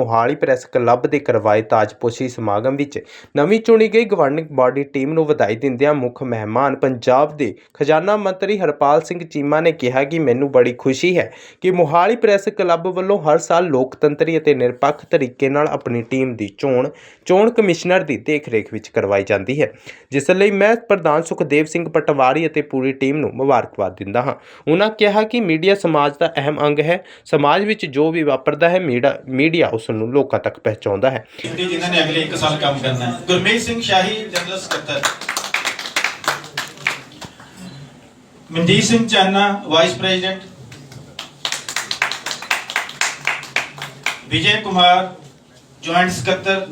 Mohali press club ਦੇ ਕਰਵਾਏ ਤਾਜਪੋਸ਼ੀ ਸਮਾਗਮ ਵਿੱਚ ਨਵੀਂ ਚੁਣੀ ਗਈ ਗਵਰਨਿੰਗ ਬਾਡੀ ਟੀਮ ਨੂੰ ਵਧਾਈ ਦਿੰਦਿਆਂ ਮੁੱਖ ਮਹਿਮਾਨ ਪੰਜਾਬ ਦੇ ਖਜ਼ਾਨਾ ਮੰਤਰੀ ਹਰਪਾਲ ਸਿੰਘ ਚੀਮਾ ਨੇ ਕਿਹਾ ਕਿ ਮੈਨੂੰ ਬੜੀ ਖੁਸ਼ੀ ਹੈ ਕਿ ਮੋਹਾਲੀ ਪ੍ਰੈਸ ਕਲੱਬ ਵੱਲੋਂ ਹਰ ਸਾਲ ਲੋਕਤੰਤਰੀ ਅਤੇ ਨਿਰਪੱਖ ਤਰੀਕੇ ਨਾਲ ਆਪਣੀ ਟੀਮ ਦੀ ਚੋਣ ਚੋਣ ਕਮਿਸ਼ਨਰ ਦੀ ਦੇਖਰੇਖ ਵਿੱਚ ਕਰਵਾਈ ਜਾਂਦੀ ਹੈ। ਜਿਸ ਲਈ ਮੈਂ ਪ੍ਰਧਾਨ ਸੁਖਦੇਵ ਸਿੰਘ ਪਟਵਾਰੀ ਅਤੇ ਪੂਰੀ ਟੀਮ ਨੂੰ ਮੁਬਾਰਕਬਾਦ ਦਿੰਦਾ ਹਾਂ। ਉਹਨਾਂ ਕਿਹਾ ਕਿ ਮੀਡੀਆ ਸਮਾਜ ਦਾ ਅਹਿਮ ਅੰਗ ਹੈ। ਸਮਾਜ ਵਿੱਚ ਜੋ ਵੀ ਵਾਪਰਦਾ ਹੈ ਮੀਡੀਆ ਉਸ ਉਸ ਨੂੰ ਲੋਕਾਂ ਤੱਕ ਪਹੁੰਚਾਉਂਦਾ ਹੈ। ਜਿਨ੍ਹਾਂ ਨੇ ਅਗਲੇ 1 ਸਾਲ ਕੰਮ ਕਰਨਾ ਹੈ। ਗੁਰਮੀਤ ਸਿੰਘ ਸ਼ਾਹੀ ਜਨਰਲ ਸਕੱਤਰ। Manjeet Singh Chana vice president. Vijay Kumar joint ਸਕੱਤਰ।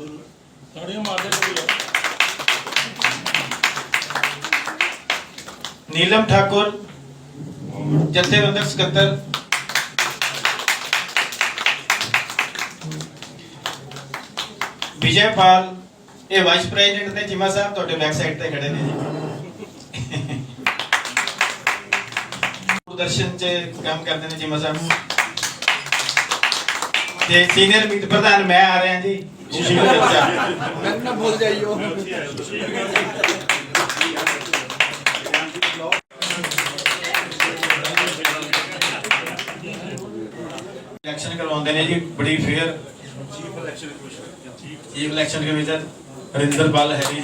ਨੀਲਮ ਠਾਕੁਰ ਜਥੇਬੰਦਕ ਸਕੱਤਰ। ਵਿਜੇ ਪਾਲ ਇਹ ਵਾਈਸ ਪ੍ਰੈਜ਼ੀਡੈਂਟ ਨੇ ਚੀਮਾ ਸਾਹਿਬ ਤੁਹਾਡੇ ਬੈਕ ਸਾਈਡ ਤੇ ਖੜੇ ਨੇ ਜੀ। ਦੂਰਦਰਸ਼ਨ 'ਚ ਕੰਮ ਕਰਦੇ ਨੇ ਚੀਮਾ ਸਾਹਿਬ। ਤੇ ਸੀਨੀਅਰ ਮੀਤ ਪ੍ਰਧਾਨ ਮੈਂ ਆ ਰਿਹਾ ਜੀ ਸੁਸ਼ੀਲ ਚੱਚਾ ਨਾ ਭੁੱਲ ਜਾਈਓ। ਇਲੈਕਸ਼ਨ ਕਰਵਾਉਂਦੇ ਨੇ ਜੀ ਬੜੀ fair chief election commissioner Harinderpal Harry ji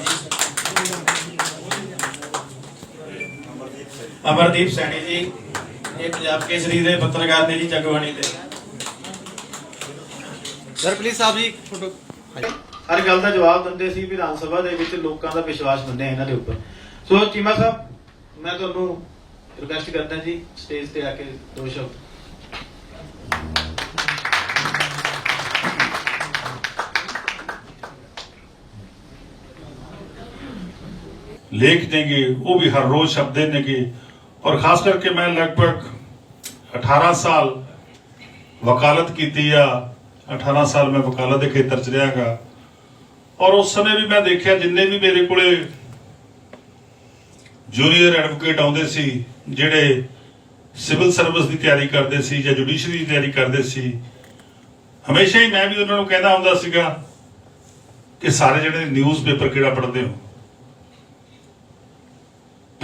Amardeep Saini ਜੀ ਇਹ ਪੰਜਾਬ ਕੇਸਰੀ ਦੇ ਪੱਤਰਕਾਰ ਨੇ ਜੀ ਜਗਵਾਣੀ ਦੇ। Sir please Sahib ji photo ਹਰ ਗੱਲ ਦਾ ਜਵਾਬ ਦਿੰਦੇ ਸੀ ਵਿਧਾਨ ਸਭਾ ਦੇ ਵਿੱਚ ਲੋਕਾਂ ਦਾ ਵਿਸ਼ਵਾਸ ਬੰਨਿਆ ਇਹਨਾਂ ਦੇ ਉੱਪਰ। ਸੋ ਚੀਮਾ ਸਾਹਿਬ ਮੈਂ ਤੁਹਾਨੂੰ ਰਿਕਵੈਸਟ ਕਰਦਾ ਜੀ ਸਟੇਜ ਤੇ ਆ ਕੇ ਦੋ ਸ਼ਬਦ। ਲੇਖ ਨੇਗੇ ਉਹ ਵੀ ਹਰ ਰੋਜ਼ ਛਪਦੇ ਨੇਗੇ ਔਰ ਖਾਸ ਕਰਕੇ ਮੈਂ ਲਗਭਗ 18 ਸਾਲ ਵਕਾਲਤ ਕੀਤੀ ਆ 18 ਸਾਲ ਮੈਂ ਵਕਾਲਤ ਦੇ ਖੇਤਰ 'ਚ ਰਿਹਾਗਾ ਔਰ ਉਸ ਸਮੇਂ ਵੀ ਮੈਂ ਦੇਖਿਆ ਜਿੰਨੇ ਵੀ ਮੇਰੇ ਕੋਲੇ ਜੂਨੀਅਰ ਐਡਵੋਕੇਟ ਆਉਂਦੇ ਸੀ, ਜਿਹੜੇ ਸਿਵਲ ਸਰਵਿਸ ਦੀ ਤਿਆਰੀ ਕਰਦੇ ਸੀ ਜਾਂ ਜੁਡੀਸ਼ਰੀ ਦੀ ਤਿਆਰੀ ਕਰਦੇ ਸੀ, ਹਮੇਸ਼ਾ ਹੀ ਮੈਂ ਵੀ ਉਹਨਾਂ ਨੂੰ ਕਹਿੰਦਾ ਹੁੰਦਾ ਸੀਗਾ ਕਿ ਸਾਰੇ ਜਿਹੜੇ ਨਿਊਜ਼ਪੇਪਰ ਕਿਹੜਾ ਪੜ੍ਹਦੇ ਹੋ?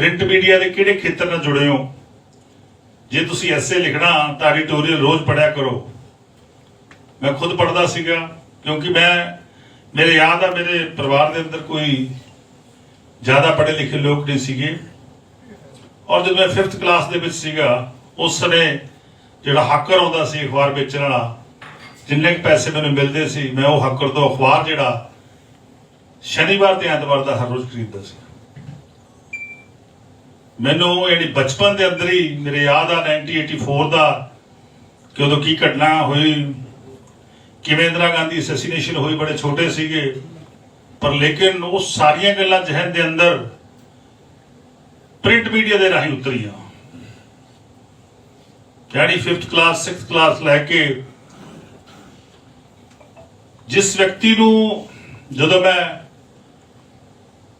ਪ੍ਰਿੰਟ ਮੀਡੀਆ ਦੇ ਕਿਹੜੇ ਖੇਤਰ ਨਾਲ ਜੁੜੇ ਹੋ? ਜੇ ਤੁਸੀਂ ਐਸੇ ਲਿਖਣਾ ਤਾਂ ਐਡੀਟੋਰੀਅਲ ਰੋਜ਼ ਪੜਿਆ ਕਰੋ। ਮੈਂ ਖੁਦ ਪੜਦਾ ਸੀਗਾ, ਕਿਉਂਕਿ ਮੈਂ, ਮੇਰੇ ਯਾਦ ਆ, ਮੇਰੇ ਪਰਿਵਾਰ ਦੇ ਅੰਦਰ ਕੋਈ ਜ਼ਿਆਦਾ ਪੜ੍ਹੇ ਲਿਖੇ ਲੋਕ ਨਹੀਂ ਸੀਗੇ। ਔਰ ਜਦੋਂ ਮੈਂ 5th ਕਲਾਸ ਦੇ ਵਿੱਚ ਸੀਗਾ, ਉਸ ਸਮੇਂ ਜਿਹੜਾ ਹਾਕਰ ਆਉਂਦਾ ਸੀ, ਅਖਬਾਰ ਵੇਚਣ ਵਾਲਾ, ਜਿੰਨੇ ਕੁ ਪੈਸੇ ਮੈਨੂੰ ਮਿਲਦੇ ਸੀ, ਮੈਂ ਉਹ ਹਾਕਰ ਤੋਂ ਅਖਬਾਰ ਜਿਹੜਾ ਸ਼ਨੀਵਾਰ ਤੇ ਐਤਵਾਰ ਦਾ ਹਰ ਰੋਜ਼ ਖਰੀਦਦਾ ਸੀ। ਮੈਨੂੰ ਜਿਹੜੀ ਬਚਪਨ ਦੇ ਅੰਦਰ ਹੀ ਮੇਰੇ ਯਾਦ ਆ 1984 ਦਾ ਕਿ ਉਦੋਂ ਕੀ ਘਟਨਾ ਹੋਈ, ਕਿਵੇਂ ਇੰਦਰਾ ਗਾਂਧੀ ਅਸੈਸੀਨੇਸ਼ਨ ਹੋਈ, ਬੜੇ ਛੋਟੇ ਸੀਗੇ। ਪਰ ਲੇਕਿਨ ਉਹ ਸਾਰੀਆਂ ਗੱਲਾਂ ਜਿਹਨ ਦੇ ਅੰਦਰ ਪ੍ਰਿੰਟ ਮੀਡੀਆ ਦੇ ਰਾਹੀਂ ਉਤਰੀਆਂ। ਜਿਹੜੀ 5th ਕਲਾਸ 6th ਕਲਾਸ ਲੈ ਕੇ ਜਿਸ ਵਿਅਕਤੀ ਨੂੰ ਜਦੋਂ ਮੈਂ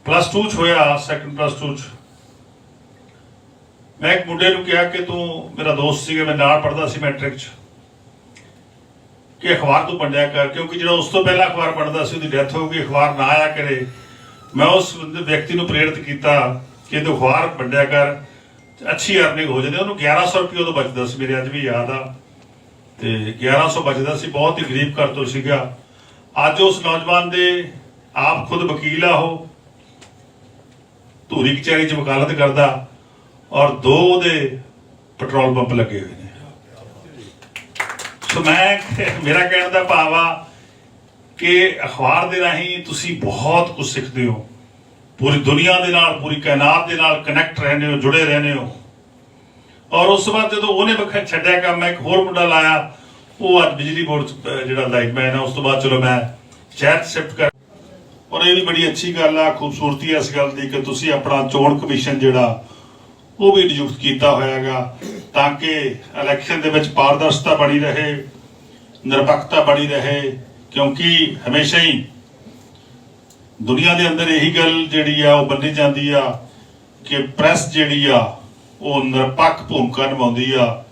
ਪਲੱਸ 2 ਚ ਹੋਇਆ ਸੈਕੰਡ ਪਲੱਸ 2 ਚ ਮੈਂ ਇੱਕ ਮੁੰਡੇ ਨੂੰ ਕਿਹਾ ਕਿ ਤੂੰ ਮੇਰਾ ਦੋਸਤ ਸੀਗਾ, ਮੈਂ ਨਾਲ ਪੜਦਾ ਸੀ ਮੈਟ੍ਰਿਕ ਚ। ਕਿ ਅਖਬਾਰ ਤੂੰ ਪੜਿਆ ਕਰ, ਕਿਉਂਕਿ ਜਿਹੜਾ ਉਸ ਤੋਂ ਪਹਿਲਾਂ ਅਖਬਾਰ ਪੜਦਾ ਸੀ, ਉਹਦੀ ਡੈਥ ਹੋ ਗਈ, ਅਖਬਾਰ ਨਾ ਆਇਆ ਕਰੇ। ਮੈਂ ਉਸ ਵਿਅਕਤੀ ਨੂੰ ਪ੍ਰੇਰਿਤ ਕੀਤਾ ਕਿ ਤੂੰ ਅਖਬਾਰ ਪੜਿਆ ਕਰ। ਅੱਛੀ ਅਰਨਿੰਗ ਹੋ ਜਾਂਦੀ, ਉਹਨੂੰ 1100 ਰੁਪਏ ਉਦੋਂ ਬਚਦਾ ਸੀ, ਮੇਰੇ ਅੱਜ ਵੀ ਯਾਦ ਆ। ਤੇ 1100 ਬਚਦਾ ਸੀ, ਬਹੁਤ ਹੀ ਗਰੀਬ ਘਰ ਤੋਂ ਸੀਗਾ। ਅੱਜ ਉਸ ਨੌਜਵਾਨ ਦੇ ਆਪ ਖੁਦ ਵਕੀਲ ਆ ਉਹ। ਧੂਰੀ ਕਚਹਿਰੀ ਚ ਵਕਾਲਤ ਕਰਦਾ। ਔਰ ਦੋ ਉਹਦੇ ਪੈਟਰੋਲ ਪੰਪ ਲੱਗੇ ਹੋਏ ਨੇ। ਸੋ ਮੈਂ ਮੇਰਾ ਕਹਿਣ ਦਾ ਭਾਵ ਆ ਕਿ ਅਖਬਾਰ ਦੇ ਰਾਹੀਂ ਤੁਸੀਂ ਬਹੁਤ ਕੁਝ ਸਿੱਖਦੇ ਹੋ। ਪੂਰੀ ਦੁਨੀਆ ਦੇ ਨਾਲ ਪੂਰੀ ਕਾਇਨਾਤ ਦੇ ਨਾਲ ਕਨੈਕਟ ਰਹਿੰਦੇ ਹੋ ਜੁੜੇ ਰਹਿੰਦੇ ਹੋ। ਔਰ ਉਸ ਤੋਂ ਬਾਅਦ ਜਦੋਂ ਉਹਨੇ ਵਕਤ ਛੱਡਿਆ ਕੰਮ ਮੈਂ ਇੱਕ ਹੋਰ ਮੁੰਡਾ ਲਾਇਆ। ਉਹ ਅੱਜ ਬਿਜਲੀ ਬੋਰਡ 'ਚ, ਜਿਹੜਾ ਲਾਈਟਮੈਨ ਆ ਉਸ ਤੋਂ ਬਾਅਦ ਚਲੋ ਮੈਂ ਸ਼ਹਿਰ ਸ਼ਿਫਟ ਕਰ ਔਰ ਇਹ ਵੀ ਬੜੀ ਅੱਛੀ ਗੱਲ ਆ ਖੂਬਸੂਰਤੀ ਆ ਇਸ ਗੱਲ ਦੀ ਕਿ ਤੁਸੀਂ ਆਪਣਾ ਚੋਣ ਕਮਿਸ਼ਨ ਜਿਹੜਾ ਉਹ ਵੀ ਨਿਯੁਕਤ ਕੀਤਾ ਹੋਇਆਗਾ ਤਾਂ ਕਿ ਇਲੈਕਸ਼ਨ ਦੇ ਵਿੱਚ ਪਾਰਦਰਸ਼ਤਾ ਬਣੀ ਰਹੇ, ਨਿਰਪੱਖਤਾ ਬਣੀ ਰਹੇ, ਕਿਉਂਕਿ ਹਮੇਸ਼ਾ ਹੀ ਦੁਨੀਆ ਦੇ ਅੰਦਰ ਇਹੀ ਗੱਲ ਜਿਹੜੀ ਆ ਉਹ ਬੰਨੀ ਜਾਂਦੀ ਆ ਕਿ ਪ੍ਰੈਸ ਜਿਹੜੀ ਆ ਉਹ ਨਿਰਪੱਖ ਭੂਮਿਕਾ ਨਿਭਾਉਂਦੀ ਆ।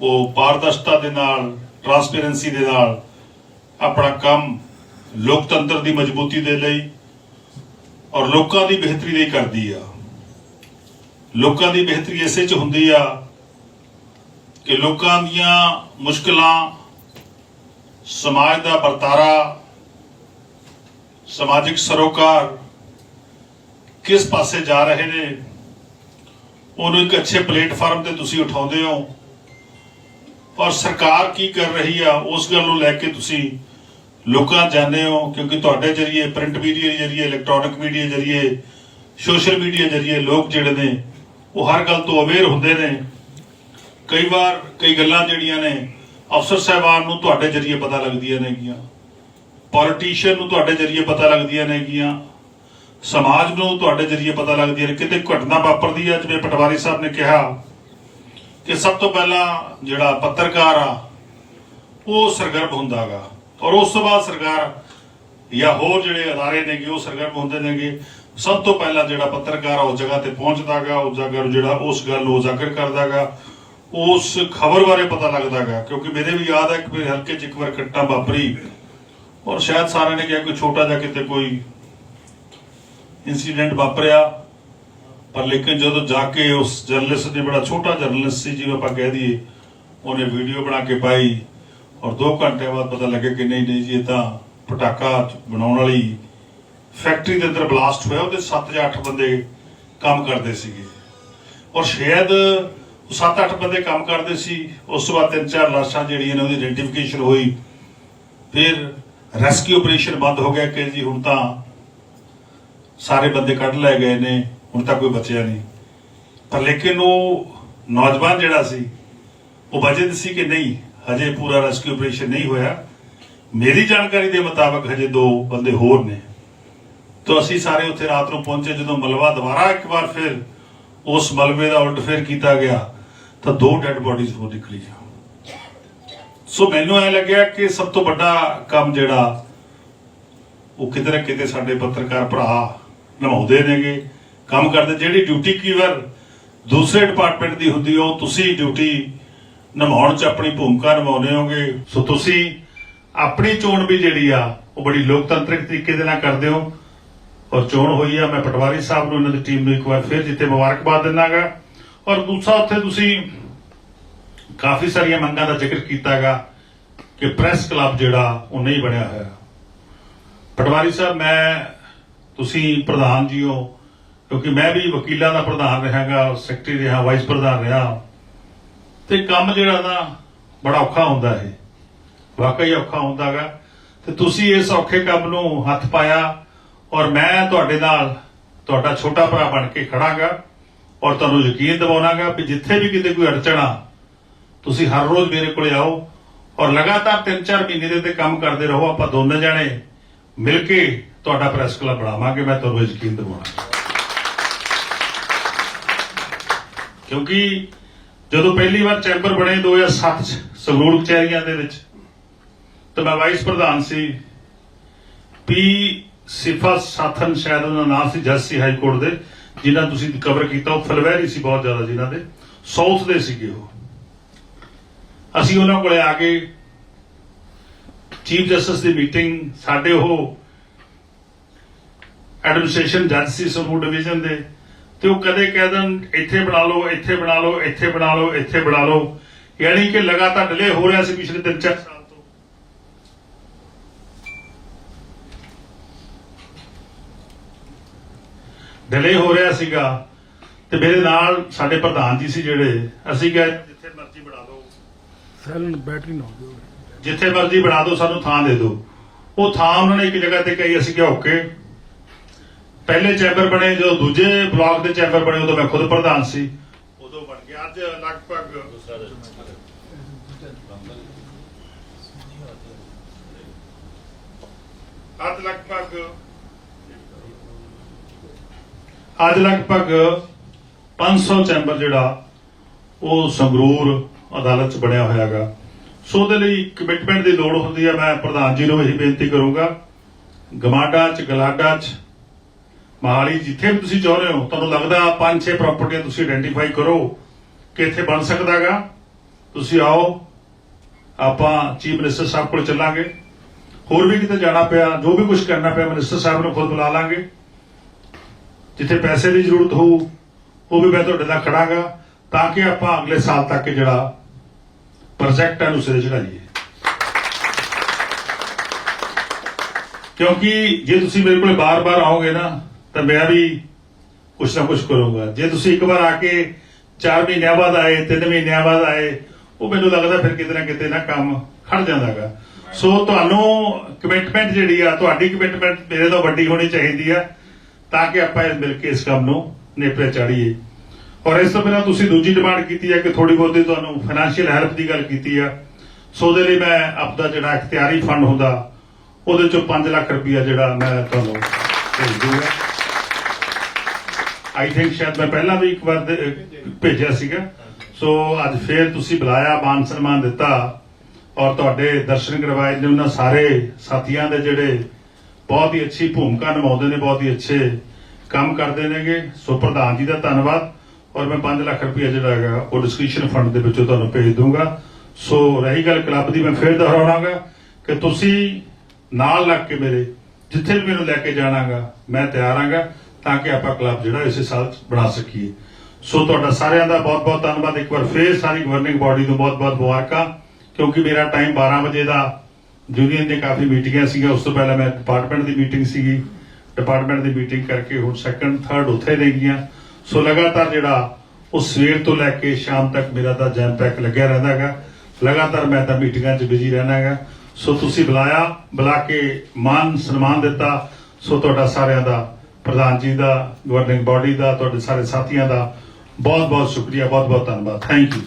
ਉਹ ਪਾਰਦਰਸ਼ਤਾ ਦੇ ਨਾਲ ਟਰਾਂਸਪੇਰੈਂਸੀ ਦੇ ਨਾਲ ਆਪਣਾ ਕੰਮ ਲੋਕਤੰਤਰ ਦੀ ਮਜ਼ਬੂਤੀ ਦੇ ਲਈ ਔਰ ਲੋਕਾਂ ਦੀ ਬਿਹਤਰੀ ਲਈ ਕਰਦੀ ਆ। ਲੋਕਾਂ ਦੀ ਬਿਹਤਰੀ ਇਸੇ ਚ ਹੁੰਦੀ ਆ ਕਿ ਲੋਕਾਂ ਦੀਆਂ ਮੁਸ਼ਕਲਾਂ ਸਮਾਜ ਦਾ ਵਰਤਾਰਾ, ਸਮਾਜਿਕ ਸਰੋਕਾਰ ਕਿਸ ਪਾਸੇ ਜਾ ਰਹੇ ਨੇ, ਉਹਨੂੰ ਇੱਕ ਅੱਛੇ ਪਲੇਟਫਾਰਮ ਤੇ ਤੁਸੀਂ ਉਠਾਉਂਦੇ ਹੋ। ਔਰ ਸਰਕਾਰ ਕੀ ਕਰ ਰਹੀ ਆ, ਉਸ ਗੱਲ ਨੂੰ ਲੈ ਕੇ ਤੁਸੀਂ ਲੋਕਾਂ ਜਾਣਦੇ ਹੋ, ਕਿਉਂਕਿ ਤੁਹਾਡੇ ਜਰੀਏ ਪ੍ਰਿੰਟ ਮੀਡੀਆ ਜਰੀਏ ਇਲੈਕਟ੍ਰੋਨਿਕ ਮੀਡੀਆ ਜਰੀਏ ਸੋਸ਼ਲ ਮੀਡੀਆ ਜਰੀਏ ਲੋਕ ਜਿਹੜੇ ਨੇ ਉਹ ਹਰ ਗੱਲ ਤੋਂ ਅਵੇਅਰ ਹੁੰਦੇ ਨੇ। ਕਈ ਵਾਰ ਕਈ ਗੱਲਾਂ ਜਿਹੜੀਆਂ ਨੇ, ਅਫਸਰ ਸਾਹਿਬਾਨ ਨੂੰ ਤੁਹਾਡੇ ਜਰੀਏ ਪਤਾ ਲੱਗਦੀਆਂ ਨੇਗੀਆਂ। ਪੋਲੀਟੀਸ਼ੀਅਨ ਨੂੰ ਤੁਹਾਡੇ ਜਰੀਏ ਪਤਾ ਲੱਗਦੀਆਂ ਨੇਗੀਆਂ। ਸਮਾਜ ਨੂੰ ਤੁਹਾਡੇ ਜਰੀਏ ਪਤਾ ਲੱਗਦੀਆਂ ਨੇ। ਕਿਤੇ ਘਟਨਾ ਵਾਪਰਦੀ ਹੈ ਜਿਵੇਂ ਪਟਵਾਰੀ ਸਾਹਿਬ ਨੇ ਕਿਹਾ ਕਿ ਸਭ ਤੋਂ ਪਹਿਲਾਂ ਜਿਹੜਾ ਪੱਤਰਕਾਰ ਆ, ਉਹ ਸਰਗਰਮ ਹੁੰਦਾਗਾ। ਔਰ ਉਸ ਤੋਂ ਬਾਅਦ ਸਰਕਾਰ ਜਾਂ ਹੋਰ ਜਿਹੜੇ ਅਦਾਰੇ ਨੇਗੇ, ਉਹ ਸਰਗਰਮ ਹੁੰਦੇ ਨੇਗੇ। ਸਭ ਤੋਂ ਪਹਿਲਾਂ ਜਿਹੜਾ ਪੱਤਰਕਾਰ ਆ ਉਸ ਜਗ੍ਹਾ ਤੇ ਪਹੁੰਚਦਾਗਾ ਉਸ ਜਗ੍ਹਾ ਨੂੰ ਜਿਹੜਾ ਉਸ ਗੱਲ ਨੂੰ ਉਜਾਗਰ ਕਰਦਾਗਾ, ਉਸ ਖਬਰ ਬਾਰੇ ਪਤਾ ਲੱਗਦਾਗਾ, ਕਿਉਂਕਿ ਮੇਰੇ ਵੀ ਯਾਦ ਹੈ ਕਿ ਮੇਰੇ ਹਲਕੇ 'ਚ ਇੱਕ ਵਾਰ ਘਟਨਾ ਵਾਪਰੀ ਔਰ ਸ਼ਾਇਦ ਸਾਰਿਆਂ ਨੇ ਕਿਹਾ ਕੋਈ ਛੋਟਾ ਜਿਹਾ ਕਿਤੇ ਕੋਈ ਇਨਸੀਡੈਂਟ ਵਾਪਰਿਆ, ਪਰ ਲੇਕਿਨ ਜਦੋਂ ਜਾ ਕੇ ਉਸ ਜਰਨਲਿਸਟ ਨੇ ਬੜਾ ਛੋਟਾ ਜਰਨਲਿਸਟ ਸੀ ਜਿਵੇਂ ਆਪਾਂ ਕਹਿ ਦਈਏ, ਉਹਨੇ ਵੀਡੀਓ ਬਣਾ ਕੇ ਪਾਈ ਔਰ 2 ਘੰਟੇ ਬਾਅਦ ਪਤਾ ਲੱਗਿਆ ਕਿ ਨਹੀਂ ਨਹੀਂ ਜੀ, ਇਹ ਤਾਂ ਪਟਾਕਾ ਬਣਾਉਣ ਵਾਲੀ ਫੈਕਟਰੀ ਦੇ ਅੰਦਰ ਬਲਾਸਟ ਹੋਇਆ, ਉਹਦੇ 7 ਜਾਂ 8 ਬੰਦੇ ਕੰਮ ਕਰਦੇ ਸੀਗੇ। ਔਰ ਸ਼ਾਇਦ ਉਹ 7-8 ਬੰਦੇ ਕੰਮ ਕਰਦੇ ਸੀ, ਉਸ ਤੋਂ ਬਾਅਦ ਤਿੰਨ ਚਾਰ ਲਾਸ਼ਾਂ ਜਿਹੜੀਆਂ ਨੇ ਉਹਦੀ ਆਇਡੈਂਟੀਫਿਕੇਸ਼ਨ ਹੋਈ। ਫਿਰ ਰੈਸਕਿਊ ਆਪਰੇਸ਼ਨ ਬੰਦ ਹੋ ਗਿਆ ਕਿ ਜੀ, ਹੁਣ ਤਾਂ ਸਾਰੇ ਬੰਦੇ ਕੱਢ ਲਏ ਗਏ ਨੇ, ਹੁਣ ਤਾਂ ਕੋਈ ਬਚਿਆ ਨਹੀਂ। ਪਰ ਲੇਕਿਨ ਉਹ ਨੌਜਵਾਨ ਜਿਹੜਾ ਸੀ, ਉਹ ਬਚਤ ਸੀ ਕਿ ਨਹੀਂ? ਹਜੇ ਪੂਰਾ ਰੈਸਕਿਊ ਆਪਰੇਸ਼ਨ ਨਹੀਂ ਹੋਇਆ। ਮੇਰੀ ਜਾਣਕਾਰੀ ਦੇ ਮੁਤਾਬਕ ਹਜੇ ਦੋ ਬੰਦੇ ਹੋਰ ਨੇ। ਤਾਂ ਅਸੀਂ ਸਾਰੇ ਉੱਥੇ ਰਾਤ ਨੂੰ ਪਹੁੰਚੇ, ਜਦੋਂ ਮਲਵਾ ਦੁਬਾਰਾ ਇੱਕ ਵਾਰ ਫਿਰ ਉਸ ਮਲਬੇ ਦਾ ਉਲਟ ਫੇਰ ਕੀਤਾ ਗਿਆ, ਤਾਂ ਦੋ ਡੈੱਡ ਬੋਡੀਜ਼ ਹੋ ਨਿਕਲੀਆਂ ਸੋ ਮੈਨੂੰ ਐ ਲੱਗਿਆ ਕਿ ਸਭ ਤੋਂ ਵੱਡਾ ਕੰਮ ਜਿਹੜਾ, ਉਹ ਕਿਤੇ ਕਿਤੇ ਸਾਡੇ ਪੱਤਰਕਾਰ ਭਰਾ ਨਿਭਾਉਂਦੇ ਨੇਗੇ, ਕੰਮ ਕਰਦੇ। ਜਿਹੜੀ ਡਿਊਟੀ ਕੀਵਰ ਦੂਸਰੇ ਡਿਪਾਰਟਮੈਂਟ ਦੀ ਹੁੰਦੀ, ਉਹ ਤੁਸੀਂ ਡਿਊਟੀ ਨਿਭਾਉਣ 'ਚ ਆਪਣੀ ਭੂਮਿਕਾ ਨਿਭਾਉਂਦੇ ਹੋਗੇ। ਸੋ ਤੁਸੀਂ ਆਪਣੀ ਚੋਣ ਵੀ ਜਿਹੜੀ ਆ, ਉਹ ਬੜੀ ਲੋਕਤੰਤਰਿਕ ਤਰੀਕੇ ਦੇ ਨਾਲ ਕਰਦੇ ਹੋ। ਔਰ ਚੋਣ ਹੋਈ ਆ, ਮੈਂ ਪਟਵਾਰੀ ਸਾਹਿਬ ਨੂੰ ਇਹਨਾਂ ਦੀ ਟੀਮ ਨੂੰ ਇੱਕ ਵਾਰ ਫਿਰ ਜਿੱਤੇ ਮੁਬਾਰਕਬਾਦ ਦਿੰਦਾਗਾ। ਔਰ ਦੂਸਰਾ, ਉੱਥੇ ਤੁਸੀਂ ਕਾਫੀ ਸਾਰੀਆਂ ਮੰਗਾਂ ਦਾ ਜ਼ਿਕਰ ਕੀਤਾਗਾ ਕਿ ਪ੍ਰੈਸ ਕਲੱਬ ਜਿਹੜਾ, ਉਹ ਨਹੀਂ ਬਣਿਆ ਹੋਇਆ। ਪਟਵਾਰੀ ਸਾਹਿਬ, ਮੈਂ, ਤੁਸੀਂ ਪ੍ਰਧਾਨ ਜੀ ਹੋ ਕਿਉਂਕਿ ਮੈਂ ਵੀ ਵਕੀਲਾਂ ਦਾ ਪ੍ਰਧਾਨ ਰਹਾਂਗਾ ਸੈਕਟਰੀ ਰਿਹਾ ਵਾਈਸ ਪ੍ਰਧਾਨ ਰਿਹਾ। ਤੇ ਕੰਮ ਜਿਹੜਾ ਨਾ, ਬੜਾ ਔਖਾ ਹੁੰਦਾ ਹੈ ਵਾਕਈ ਔਖਾ ਹੁੰਦਾਗਾ। ਤੇ ਤੁਸੀਂ ਇਸ ਔਖੇ ਕੰਮ ਨੂੰ ਹੱਥ ਪਾਇਆ ਔਰ ਮੈਂ ਤੁਹਾਡੇ ਨਾਲ ਤੁਹਾਡਾ ਛੋਟਾ ਭਰਾ ਬਣ ਕੇ ਖੜਾਂਗਾ ਔਰ ਤੁਹਾਨੂੰ ਯਕੀਨ ਦਿਵਾਉਣਾਗਾ ਕਿ ਜਿੱਥੇ ਵੀ ਕਿਤੇ ਕੋਈ ਅੜਚਣ ਆ, ਤੁਸੀਂ ਹਰ ਰੋਜ਼ ਮੇਰੇ ਕੋਲੇ ਆਓ ਔਰ ਲਗਾਤਾਰ 3-4 ਮਹੀਨੇ ਦੇ ਉੱਤੇ ਕੰਮ ਕਰਦੇ ਰਹੋ, ਆਪਾਂ ਦੋਨੇ ਜਾਣੇ ਮਿਲ ਕੇ ਤੁਹਾਡਾ ਪ੍ਰੈਸ ਕਲੱਬ ਬਣਾਵਾਂਗੇ, ਮੈਂ ਤੁਹਾਨੂੰ ਯਕੀਨ ਦਿਵਾਉਣਾ। ਕਿਉਂਕਿ ਜਦੋਂ ਪਹਿਲੀ ਵਾਰ ਚੈਂਬਰ ਬਣੇ 2007 ਚ ਸੰਗਰੂਰ ਕਚਹਿਰੀਆਂ ਦੇ ਵਿੱਚ, ਤਾਂ ਮੈਂ ਵਾਈਸ ਪ੍ਰਧਾਨ ਸੀ ਪੀ ਸਿਫਾ ਸਾਥਨ ਸ਼ਾਇਦ ਉਹਨਾਂ ਨਾਮ ਸੀ ਜੱਜ ਸੀ ਹਾਈ ਕੋਰਟ ਦੇ, ਜਿਨ੍ਹਾਂ ਤੁਸੀਂ ਕਵਰ ਕੀਤਾ, ਉਹ ਫਲਵੈਰੀ ਸੀ ਬਹੁਤ ਜ਼ਿਆਦਾ ਜਿਨ੍ਹਾਂ ਦੇ ਸਾਊਥ ਦੇ ਸੀਗੇ ਉਹ। ਅਸੀਂ ਉਹਨਾਂ ਕੋਲੇ ਆ ਕੇ ਚੀਫ ਜਸਟਿਸ ਦੀ ਮੀਟਿੰਗ, ਸਾਡੇ ਉਹ ਐਡਮਿਨਿਸਟ੍ਰੇਸ਼ਨ ਜੱਜ ਸੀ ਸੰਗਰੂਰ ਡਿਵੀਜ਼ਨ ਦੇ, ਤੇ ਉਹ ਕਦੇ ਕਹਿ ਦੇਣ, ਇੱਥੇ ਬਣਾ ਲਓ, ਇੱਥੇ ਬਣਾ ਲਓ, ਇੱਥੇ ਬਣਾ ਲਓ, ਇੱਥੇ ਬਣਾ ਲਓ, ਯਾਨੀ ਕਿ ਲਗਾਤਾਰ ਡਿਲੇ ਹੋ ਰਿਹਾ ਸੀ ਪਿਛਲੇ 3-4 ਸਾਲ ਤੋਂ ਡਿਲੇ ਹੋ ਰਿਹਾ ਸੀਗਾ ਤੇ ਮੇਰੇ ਨਾਲ ਸਾਡੇ ਪ੍ਰਧਾਨ ਜੀ ਸੀ ਜਿਹੜੇ ਅਸੀਂ ਕਹੇ ਜਿੱਥੇ ਮਰਜ਼ੀ ਬਣਾ ਦਿਓ ਸਾਇਲੈਂਟ ਬੈਟਰੀ ਨਾ ਹੋ ਜਿੱਥੇ ਮਰਜ਼ੀ ਬਣਾ ਦਿਓ ਸਾਨੂੰ ਥਾਂ ਦੇ ਦਿਓ। ਉਹ ਥਾਂ ਉਹਨਾਂ ਨੇ ਇੱਕ ਜਗ੍ਹਾ ਤੇ ਕਹੀ ਅਸੀਂ ਕਿਹਾ ਓਕੇ। ਪਹਿਲੇ ਚੈਂਬਰ ਬਣੇ ਜਦੋਂ ਦੂਜੇ ਬਲਾਕ ਦੇ ਚੈਂਬਰ ਬਣੇ ਉਦੋਂ ਮੈਂ ਖੁਦ ਪ੍ਰਧਾਨ ਸੀ। ਉਦੋਂ ਬਣ ਗਿਆ। ਅੱਜ ਲਗਭਗ ਅੱਜ ਲਗਭਗ ਅੱਜ ਲਗਭਗ 500 ਚੈਂਬਰ ਜਿਹੜਾ, ਉਹ ਸੰਗਰੂਰ ਅਦਾਲਤ ਚ ਬਣਿਆ ਹੋਇਆ ਹੋਇਆਗਾ। ਸੋ ਉਹਦੇ ਲਈ ਕਮਿਟਮੈਂਟ ਦੀ ਲੋੜ ਹੁੰਦੀ ਹੈ ਮੈਂ ਪ੍ਰਧਾਨ ਜੀ ਨੂੰ ਇਹੀ ਬੇਨਤੀ ਕਰੂੰਗਾ। ਗਮਾਡਾ ਚ, ਗਲਾਡਾ ਚ, ਮਹਾਲੀ ਜਿੱਥੇ ਵੀ ਤੁਸੀਂ ਚਾਹੁੰਦੇ ਹੋ, ਤੁਹਾਨੂੰ ਲੱਗਦਾ ਪੰਜ ਛੇ ਪ੍ਰਾਪਰਟੀਆਂ ਤੁਸੀਂ ਆਇਡੈਂਟੀਫਾਈ ਕਰੋ ਕਿ ਇੱਥੇ ਬਣ ਸਕਦਾਗਾ। ਤੁਸੀਂ ਆਓ, ਆਪਾਂ ਚੀਫ ਮਿਨਿਸਟਰ ਸਾਹਿਬ ਕੋਲ ਚੱਲਾਂਗੇ। ਹੋਰ ਵੀ ਕਿਤੇ ਜਾਣਾ ਪਿਆ, ਜੋ ਵੀ ਕੁਝ ਕਰਨਾ ਪਿਆ, ਮਿਨਿਸਟਰ ਸਾਹਿਬ ਨੂੰ ਖੁਦ ਬੁਲਾ ਲਾਂਗੇ। ਜਿੱਥੇ ਪੈਸੇ ਦੀ ਜ਼ਰੂਰਤ ਹੋਊ, ਉਹ ਵੀ ਮੈਂ ਤੁਹਾਡੇ ਨਾਲ ਖੜਾਂਗਾ, ਤਾਂ ਕਿ ਆਪਾਂ ਅਗਲੇ ਸਾਲ ਤੱਕ ਜਿਹੜਾ ਪ੍ਰੋਜੈਕਟ ਹੈ ਨੂੰ ਸਿਰੇ ਚੜਾਈਏ ਕਿਉਂਕਿ ਜੇ ਤੁਸੀਂ ਮੇਰੇ ਕੋਲ ਬਾਰ-ਬਾਰ ਆਓਗੇ ਨਾ, ਤਾਂ ਮੈਂ ਵੀ ਕੁਛ ਨਾ ਕੁਛ ਕਰੂੰਗਾ। ਜੇ ਤੁਸੀਂ ਇੱਕ ਵਾਰ ਆ ਕੇ 4 ਮਹੀਨਿਆਂ ਬਾਅਦ ਆਏ 3 ਮਹੀਨਿਆਂ ਬਾਅਦ ਆਏ, ਉਹ ਮੈਨੂੰ ਲੱਗਦਾ ਫਿਰ ਕਿਤੇ ਨਾ ਕਿਤੇ ਨਾ ਕੰਮ ਖੜ ਜਾਂਦਾਗਾ। ਸੋ ਤੁਹਾਨੂੰ ਕਮਿਟਮੈਂਟ ਜਿਹੜੀ ਆ, ਤੁਹਾਡੀ ਕਮਿਟਮੈਂਟ ਮੇਰੇ ਤੋਂ ਵੱਡੀ ਹੋਣੀ ਚਾਹੀਦੀ ਆ। ਤਾਂ ਕਿ ਆਪਾਂ ਮਿਲ ਕੇ ਇਸ ਕੰਮ ਨੂੰ ਨੇਪਰੇ ਚਾੜੀਏ। ਔਰ ਇਸ ਤੋਂ ਬਿਨਾਂ ਤੁਸੀਂ ਦੂਜੀ ਡਿਮਾਂਡ ਕੀਤੀ ਹੈ ਕਿ ਥੋੜੀ ਬਹੁਤੀ ਤੁਹਾਨੂੰ ਫਾਈਨੈਂਸ਼ੀਅਲ ਹੈਲਪ ਦੀ ਗੱਲ ਕੀਤੀ ਆ। ਸੋ ਉਹਦੇ ਲਈ ਮੈਂ ਆਪਦਾ ਜਿਹੜਾ ਇਖਤਿਆਰੀ ਫੰਡ ਹੁੰਦਾ, ਉਹਦੇ ਚੋਂ 5 ਲੱਖ ਰੁਪਇਆ ਜਿਹੜਾ ਮੈਂ ਤੁਹਾਨੂੰ ਭੇਜ ਦੂੰਗਾ। ਆਈ ਥਿੰਕ ਸ਼ਾਇਦ ਮੈਂ ਪਹਿਲਾਂ ਵੀ ਇੱਕ ਵਾਰ ਭੇਜਿਆ ਸੀਗਾ। ਸੋ ਅੱਜ ਫੇਰ ਤੁਸੀਂ ਬੁਲਾਇਆ, ਮਾਨ ਸਨਮਾਨ ਦਿੱਤਾ। ਔਰ ਤੁਹਾਡੇ ਦਰਸ਼ਨ ਕਰਵਾਏ ਨੇ ਉਹਨਾਂ ਸਾਰੇ ਸਾਥੀਆਂ ਦੇ ਜਿਹੜੇ ਬਹੁਤ ਹੀ ਅੱਛੀ ਭੂਮਿਕਾ ਨਿਭਾਉਂਦੇ ਨੇ, ਬਹੁਤ ਹੀ ਅੱਛੇ ਕੰਮ ਕਰਦੇ ਨੇਗੇ। ਸੋ ਪ੍ਰਧਾਨ ਜੀ ਦਾ ਧੰਨਵਾਦ। ਔਰ ਮੈਂ 5 ਲੱਖ ਰੁਪਏ ਜਿਹੜਾ ਹੈਗਾ, ਉਹ ਡਿਸਕ੍ਰਿਪਸ਼ਨ ਫੰਡ ਦੇ ਵਿੱਚੋਂ ਤੁਹਾਨੂੰ ਭੇਜ ਦੂੰਗਾ ਸੋ ਰਹੀ ਗੱਲ ਕਲੱਬ ਦੀ, ਮੈਂ ਫੇਰ ਦੁਹਰਾਉਣਾਗਾ ਕਿ ਤੁਸੀਂ ਨਾਲ ਲੱਗ ਕੇ ਮੇਰੇ, ਜਿੱਥੇ ਵੀ ਮੈਨੂੰ ਲੈ ਕੇ ਜਾਣਾਗਾ, ਮੈਂ ਤਿਆਰ ਆਂਗਾ ਤਾਂ ਕਿ ਆਪਾਂ ਕਲੱਬ ਜਿਹੜਾ ਇਸੇ ਸਾਲ 'ਚ ਬਣਾ ਸਕੀਏ। ਸੋ ਤੁਹਾਡਾ ਸਾਰਿਆਂ ਦਾ ਬਹੁਤ ਬਹੁਤ ਧੰਨਵਾਦ। ਇੱਕ ਵਾਰ ਫੇਰ ਸਾਰੀ ਗਵਰਨਿੰਗ ਬਾਡੀ ਨੂੰ ਬਹੁਤ ਬਹੁਤ ਮੁਬਾਰਕਾਂ, ਕਿਉਂਕਿ ਮੇਰਾ ਟਾਈਮ 12 ਵਜੇ ਦਾ ਯੂਨੀਅਨ ਦੇ ਕਾਫੀ ਮੀਟਿੰਗਾਂ ਸੀਗੀਆਂ ਉਸ ਤੋਂ ਪਹਿਲਾਂ ਮੈਂ ਡਿਪਾਰਟਮੈਂਟ ਦੀ ਮੀਟਿੰਗ ਸੀਗੀ। ਡਿਪਾਰਟਮੈਂਟ ਦੀ ਮੀਟਿੰਗ ਕਰਕੇ ਹੁਣ ਸੈਕੰਡ ਥਰਡ ਉੱਥੇ ਦੇ ਗਈਆਂ। ਸੋ ਲਗਾਤਾਰ ਜਿਹੜਾ ਉਹ ਸਵੇਰ ਤੋਂ ਲੈ ਕੇ ਸ਼ਾਮ ਤੱਕ ਮੇਰਾ ਤਾਂ ਜੈਮ ਪੈਕ ਲੱਗਿਆ ਰਹਿੰਦਾਗਾ। ਲਗਾਤਾਰ ਮੈਂ ਤਾਂ ਮੀਟਿੰਗਾਂ 'ਚ ਬਿਜ਼ੀ ਰਹਿਣਾਗਾ ਸੋ ਤੁਸੀਂ ਬੁਲਾਇਆ, ਬੁਲਾ ਕੇ ਮਾਨ ਸਨਮਾਨ ਦਿੱਤਾ। ਸੋ ਤੁਹਾਡਾ ਸਾਰਿਆਂ ਦਾ, ਪ੍ਰਧਾਨ ਜੀ ਦਾ ਗਵਰਨਿੰਗ ਬਾਡੀ ਦਾ, ਤੁਹਾਡੇ ਸਾਰੇ ਸਾਥੀਆਂ ਦਾ ਬਹੁਤ ਬਹੁਤ ਸ਼ੁਕਰੀਆ ਬਹੁਤ ਬਹੁਤ ਧੰਨਵਾਦ। Thank you